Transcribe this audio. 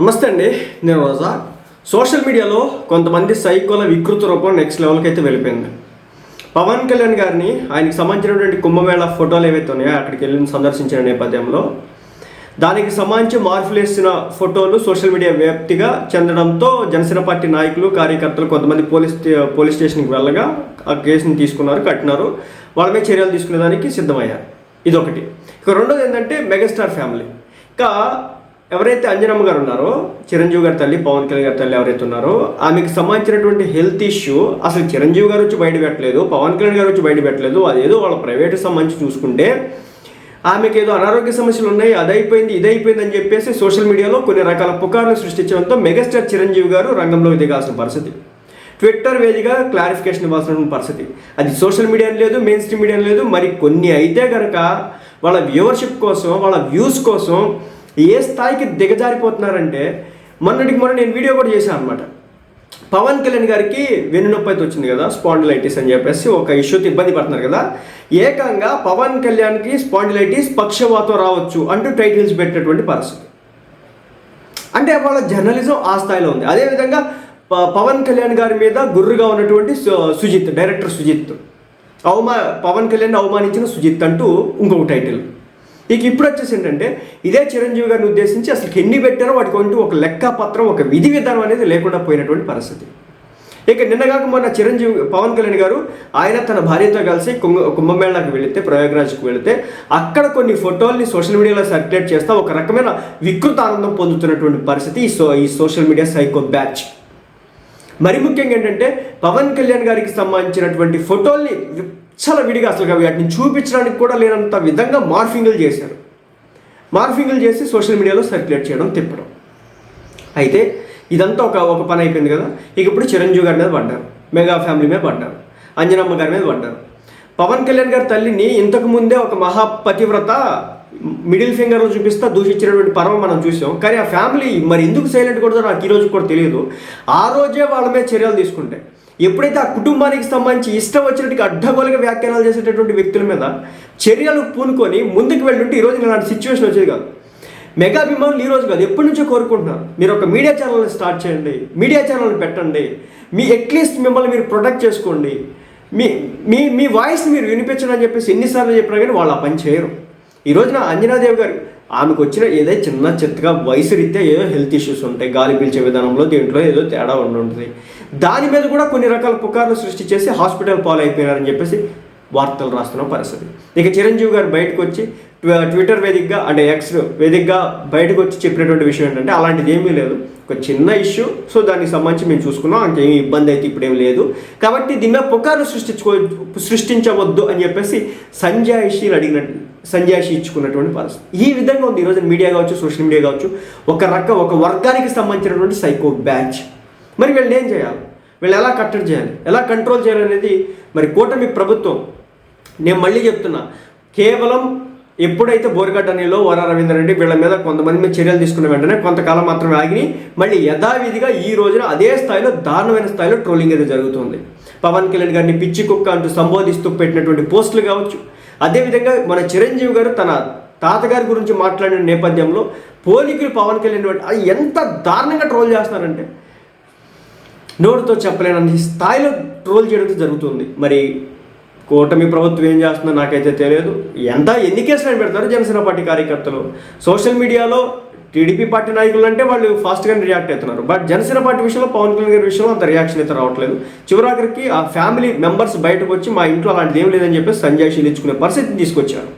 నమస్తే అండి నేను రోజా. సోషల్ మీడియాలో కొంతమంది సైకోల వికృత రూపం నెక్స్ట్ లెవెల్కి అయితే వెళ్ళిపోయింది. పవన్ కళ్యాణ్ గారిని ఆయనకి సంబంధించినటువంటి కుంభమేళ ఫోటోలు ఏవైతే ఉన్నాయో అక్కడికి వెళ్ళి సందర్శించిన నేపథ్యంలో దానికి సంబంధించి మార్పులు వేసిన ఫోటోలు సోషల్ మీడియా వ్యాప్తిగా చెందడంతో జనసేన పార్టీ నాయకులు కార్యకర్తలు కొంతమంది పోలీస్ పోలీస్ స్టేషన్కి వెళ్ళగా ఆ కేసుని తీసుకున్నారు కట్టినారు. వాళ్ళ మీద చర్యలు తీసుకునేదానికి సిద్ధమయ్యారు. ఇదొకటి. ఇక రెండోది ఏంటంటే మెగాస్టార్ ఫ్యామిలీ. ఇంకా ఎవరైతే అంజనమ్మ గారు ఉన్నారో చిరంజీవి గారి తల్లి పవన్ కళ్యాణ్ గారి తల్లి ఎవరైతే ఉన్నారో ఆమెకు సంబంధించినటువంటి హెల్త్ ఇష్యూ అసలు చిరంజీవి గారు వచ్చి బయట పెట్టలేదు పవన్ కళ్యాణ్ గారు వచ్చి బయట పెట్టలేదు అదేదో వాళ్ళ ప్రైవేట్ సంబంధించి చూసుకుంటే ఆమెకి ఏదో అనారోగ్య సమస్యలు ఉన్నాయి అది అయిపోయింది ఇది అని చెప్పేసి సోషల్ మీడియాలో కొన్ని రకాల పుకార్లు సృష్టించడంతో మెగాస్టార్ చిరంజీవి గారు రంగంలో దిగాల్సిన పరిస్థితి. ట్విట్టర్ వేదిగా క్లారిఫికేషన్ ఇవ్వాల్సిన పరిస్థితి. అది సోషల్ మీడియా లేదు మెయిన్ స్ట్రీమ్ మీడియా లేదు మరి కొన్ని అయితే కనుక వాళ్ళ వ్యూవర్షిప్ కోసం వాళ్ళ వ్యూస్ కోసం ఏ స్థాయికి దిగజారిపోతున్నారంటే మొన్నటికి మొన్న నేను వీడియో కూడా చేశాను అనమాట పవన్ కళ్యాణ్ గారికి వెన్నునొప్పి అయితే వచ్చింది కదా స్పాండిలైటిస్ అని చెప్పేసి ఒక ఇష్యూతో ఇబ్బంది పడుతున్నారు కదా. ఏకంగా పవన్ కళ్యాణ్కి స్పాండిలైటిస్ పక్షవాతం రావచ్చు అంటూ టైటిల్స్ పెట్టేటువంటి పరిస్థితి. అంటే వాళ్ళ జర్నలిజం ఆ స్థాయిలో ఉంది. అదేవిధంగా ప- పవన్ కళ్యాణ్ గారి మీద గుర్రుగా ఉన్నటువంటి సు- సుజిత్ డైరెక్టర్ సుజిత్. అవమా పవన్ కళ్యాణ్ అవమానించిన సుజిత్ అంటూ ఇంకొక టైటిల్. ఇక ఇప్పుడు వచ్చేసి ఏంటంటే ఇదే చిరంజీవి గారిని ఉద్దేశించి అసలు ఎన్ని పెట్టారో వాటికి అంటూ ఒక లెక్క పత్రం ఒక విధి విధానం అనేది లేకుండా పోయినటువంటి పరిస్థితి. ఇక నిన్నగాక మొన్న చిరంజీవి పవన్ కళ్యాణ్ గారు ఆయన తన భార్యతో కలిసి కుంభ కుంభమేళాకి వెళితే ప్రయాగరాజ్కి వెళితే అక్కడ కొన్ని ఫోటోల్ని సోషల్ మీడియాలో సర్క్యులేట్ చేస్తా ఒక రకమైన వికృత ఆనందం పొందుతున్నటువంటి పరిస్థితి ఈ సో ఈ సోషల్ మీడియా సైకో బ్యాచ్. మరి ముఖ్యంగా ఏంటంటే పవన్ కళ్యాణ్ గారికి సంబంధించినటువంటి ఫోటోల్ని చాలా విడిగా అసలు వాటిని చూపించడానికి కూడా లేనంత విధంగా మార్ఫింగ్లు చేశారు. మార్ఫింగ్లు చేసి సోషల్ మీడియాలో సర్క్యులేట్ చేయడం తిప్పడం. అయితే ఇదంతా ఒక ఒక పని అయిపోయింది కదా. ఇక ఇప్పుడు చిరంజీవి గారి మీద పడ్డారు. మెగా ఫ్యామిలీ మీద పడ్డారు. అంజనమ్మ గారి మీద పడ్డారు. పవన్ కళ్యాణ్ గారి తల్లిని ఇంతకు ముందే ఒక మహాపతివ్రత మిడిల్ ఫింగర్లో చూపిస్తా దూషించినటువంటి పర్వం మనం చూసాం. కానీ ఆ ఫ్యామిలీ మరి ఎందుకు సైలెంట్ కూడా నాకు ఈ రోజు కూడా తెలియదు. ఆ రోజే వాళ్ళ మీద చర్యలు తీసుకుంటే ఎప్పుడైతే ఆ కుటుంబానికి సంబంధించి ఇష్టం వచ్చినట్టుగా అడ్డగోలుగా వ్యాఖ్యానాలు చేసేటటువంటి వ్యక్తుల మీద చర్యలు పూనుకొని ముందుకు వెళ్ళుంటే ఈరోజు ఇలాంటి సిచ్యువేషన్ వచ్చేది కాదు. మెగా అభిమానులు ఈ రోజు కాదు ఎప్పటి నుంచో కోరుకుంటున్నారు మీరు ఒక మీడియా ఛానల్ని స్టార్ట్ చేయండి మీడియా ఛానల్ని పెట్టండి మీ అట్లీస్ట్ మిమ్మల్ని మీరు ప్రొటెక్ట్ చేసుకోండి మీ మీ మీ వాయిస్ మీరు వినిపించండి అని చెప్పేసి ఎన్నిసార్లు చెప్పినా కానీ వాళ్ళు ఆ పని చేయరు. ఈ రోజున అంజనాదేవి గారు ఆమెకు వచ్చిన ఏదో చిన్న చెత్తగా వయసు రీత్యా ఏదో హెల్త్ ఇష్యూస్ ఉంటాయి గాలి పీల్చే విధానంలో దీంట్లో ఏదో తేడా ఉండి ఉంటుంది దాని మీద కూడా కొన్ని రకాల పుకార్లు సృష్టి చేసి హాస్పిటల్ పాలైపోయినారని చెప్పేసి వార్తలు రాస్తున్న పరిస్థితి. ఇక చిరంజీవి గారు బయటకు వచ్చి ట్విట్టర్ వేదికగా అంటే ఎక్స్ వేదికగా బయటకు వచ్చి చెప్పినటువంటి విషయం ఏంటంటే అలాంటిది ఏమీ లేదు. ఒక చిన్న ఇష్యూ సో దానికి సంబంధించి మేము చూసుకున్నాం ఏమి ఇబ్బంది అయితే ఇప్పుడు ఏం లేదు. కాబట్టి దీని మీద పుకార్లు సృష్టించుకో సృష్టించవద్దు అని చెప్పేసి సంజాయిషీలు అడిగినట్టు సంజాయిషి ఇచ్చుకున్నటువంటి పరిస్థితి. ఈ విధంగా ఉంది. ఈరోజు మీడియా కావచ్చు సోషల్ మీడియా కావచ్చు ఒక రక ఒక వర్గానికి సంబంధించినటువంటి సైకో బ్యాచ్. మరి వీళ్ళు ఏం చేయాలి? వీళ్ళు ఎలా కట్టడి చేయాలి? ఎలా కంట్రోల్ చేయాలి అనేది మరి కూటమి ప్రభుత్వం. నేను మళ్ళీ చెప్తున్నా. కేవలం ఎప్పుడైతే బోరగడ్డ నీలో వర రవీందర్ రెడ్డి వీళ్ళ మీద కొంతమంది మీద చర్యలు తీసుకున్న వెంటనే కొంతకాలం మాత్రమే ఆగి మళ్ళీ యథావిధిగా ఈ రోజున అదే స్థాయిలో దారుణమైన స్థాయిలో ట్రోలింగ్ అయితే జరుగుతుంది. పవన్ కళ్యాణ్ గారిని పిచ్చి కుక్క అంటూ సంబోధిస్తూ పెట్టినటువంటి పోస్టులు కావచ్చు. అదేవిధంగా మన చిరంజీవి గారు తన తాతగారి గురించి మాట్లాడిన నేపథ్యంలో పోలికలు పవన్ కళ్యాణ్ ఎంత దారుణంగా ట్రోల్ చేస్తున్నారంటే నోటితో చెప్పలేనంత స్థాయిలో ట్రోల్ చేయడం జరుగుతుంది. మరి కూటమి ప్రభుత్వం ఏం చేస్తుందో నాకైతే తెలియదు. ఎంత ఎన్ని కేసులు అని పెడతారు జనసేన పార్టీ కార్యకర్తలు? సోషల్ మీడియాలో టీడీపీ పార్టీ నాయకులు అంటే వాళ్ళు ఫాస్ట్గానే రియాక్ట్ అవుతున్నారు. బట్ జనసేన పార్టీ విషయంలో పవన్ కళ్యాణ్ గారి విషయంలో అంత రియాక్షన్ అయితే రావట్లేదు. చివరాఖరికి ఆ ఫ్యామిలీ మెంబర్స్ బయటకు వచ్చి మా ఇంట్లో అలాంటిది ఏం లేదని చెప్పి సంజయ్ ఇచ్చుకునే పరిస్థితిని తీసుకొచ్చారు.